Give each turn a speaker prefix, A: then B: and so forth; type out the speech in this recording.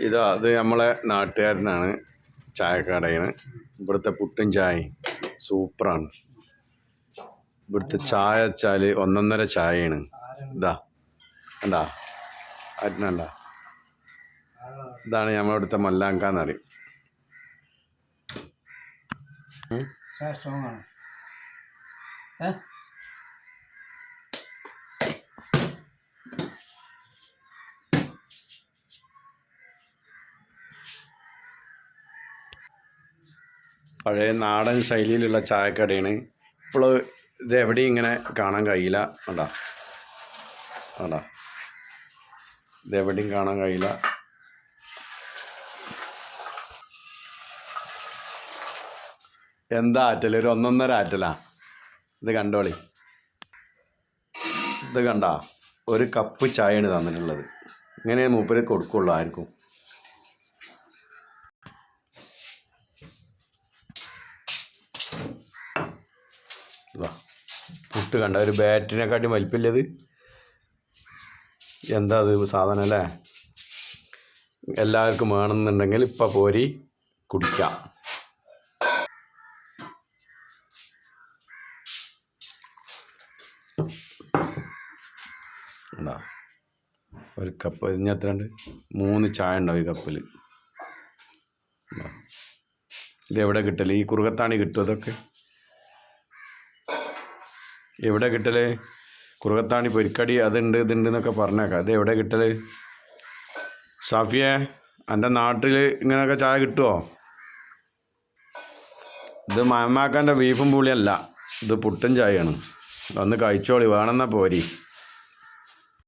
A: ഇതാ അത് നമ്മളെ നാട്ടുകാരനാണ്. ചായക്കടയാണ്. ഇവിടുത്തെ പുട്ടും ചായ സൂപ്പറാണ്. ഇവിടുത്തെ ചായ വെച്ചാൽ ഒന്നൊന്നര ചായയാണ്. ഇതാ കണ്ടാ? ആറ്റിനണ്ട ഇതാണ് നമ്മളിവിടുത്തെ മല്ലാങ്കാന്ന് പറയും.
B: സ്ട്രോങ് ആണ്. ഏ?
A: പഴയ നാടൻ ശൈലിയിലുള്ള ചായക്കടയാണ്. ഇപ്പോൾ ഇത് എവിടെയും ഇങ്ങനെ കാണാൻ കഴിയില്ല. കണ്ടാ. കണ്ടാ. ഇത് എവിടെയും കാണാൻ കഴിയില്ല. എന്താ ആറ്റൽ ഒരു ഒന്നൊന്നര ആറ്റലാ. ഇത് കണ്ടോളി. ഇത് കണ്ട. ഒരു കപ്പ് ചായയാണ് തന്നിട്ടുള്ളത്. ഇങ്ങനെ മൂപ്പര് കൊടുക്കുള്ളൂ ആർക്കും. ഇതാ പുട്ട് കണ്ട ഒരു ബാറ്റിനെക്കാട്ടി വലിപ്പില്ലത് എന്താ അത് സാധനം അല്ലേ? എല്ലാവർക്കും വേണമെന്നുണ്ടെങ്കിൽ ഇപ്പം പോരി കുടിക്കാം. ഉണ്ടാ ഒരു കപ്പ് ഇതിന് എത്ര ഉണ്ട് മൂന്ന് ചായ ഉണ്ടാവും ഈ കപ്പിൽ ഇതെവിടെ കിട്ടൽ? ഈ കുറുകത്താണി കിട്ടും അതൊക്കെ? എവിടെ കിട്ടൽ? കുറുകത്താണി പൊരിക്കടി അതുണ്ട് ഇതുണ്ട് എന്നൊക്കെ പറഞ്ഞേക്കാം. അത് എവിടെ കിട്ടൽ? ഷാഫിയെ എന്റെ നാട്ടിൽ ഇങ്ങനെയൊക്കെ ചായ കിട്ടുമോ ഇത് മയമാക്കാന്റെ ബീഫും പുളിയല്ല. ഇത് പുട്ടും ചായയാണ്. ഒന്ന് കഴിച്ചോളി. വേണമെന്നാ പോരി.